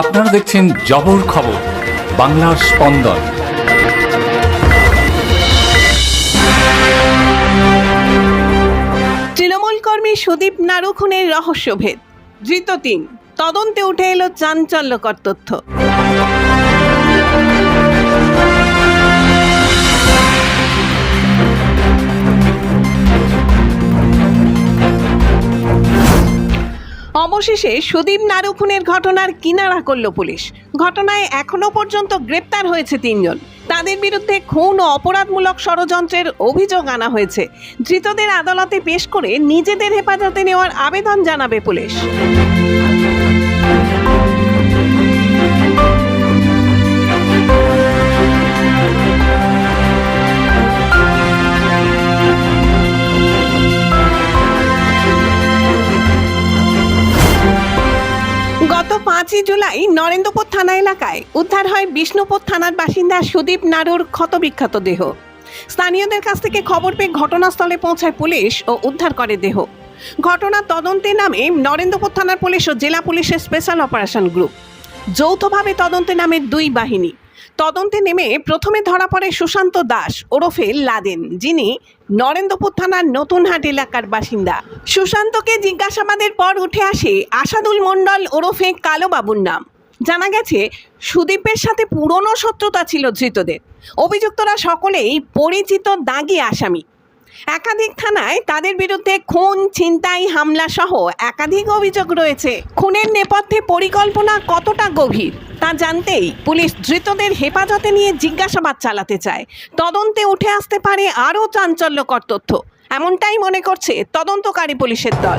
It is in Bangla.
আপনারা দেখছেন জবর খবর, বাংলার স্পন্দন। তৃণমূল কর্মী সুদীপ নাড়ু খুনের রহস্যভেদ। ধৃত তিন। তদন্তে উঠে এলো চাঞ্চল্যকর তথ্য। অবশেষে সুদীপ নারুখুনের ঘটনার কিনারা করল পুলিশ। ঘটনায় এখনও পর্যন্ত গ্রেপ্তার হয়েছে তিনজন। তাদের বিরুদ্ধে খুন ও অপরাধমূলক ষড়যন্ত্রের অভিযোগ আনা হয়েছে। ধৃতদের আদালতে পেশ করে নিজেদের হেফাজতে নেওয়ার আবেদন জানাবে পুলিশ। জুলাই নরেন্দ্রপুর থানা এলাকায় উদ্ধার হয় বিষ্ণুপুর থানার বাসিন্দা সুদীপ নাড়ুর ক্ষতবিখ্যাত দেহ। স্থানীয়দের কাছ থেকে খবর পেয়ে ঘটনাস্থলে পৌঁছায় পুলিশ ও উদ্ধার করে দেহ। ঘটনা তদন্তে নামে নরেন্দ্রপুর থানার পুলিশ ও জেলা পুলিশের স্পেশাল অপারেশন গ্রুপ। যৌথভাবে তদন্তে নামে দুই বাহিনী। তদন্তে নেমে প্রথমে ধরা পড়ে সুশান্ত দাস ওরফে লাদেন, যিনি নরেন্দ্রপুর থানার নতুনহাট এলাকার বাসিন্দা। সুশান্তকে জিজ্ঞাসাবাদের পর উঠে আসে আসাদুল মণ্ডল ওরফে কালোবাবুর নাম। জানা গেছে, সুদীপের সাথে পুরনো শত্রুতা ছিল ধৃতদের। অভিযুক্তরা সকলেই পরিচিত দাগি আসামি। একাধিক থানায় তাদের বিরুদ্ধে খুন, ছিনতাই হামলা সহ একাধিক অভিযোগ রয়েছে। খুনের নেপথ্যে পরিকল্পনা কতটা গভীর? তা জানতেই পুলিশ ধৃতদের হেফাজতে নিয়ে জিজ্ঞাসাবাদ চালাতে চায়। তদন্তে উঠে আসতে পারে আরও চাঞ্চল্যকর তথ্য। এমনটাই মনে করছে তদন্তকারী পুলিশের দল।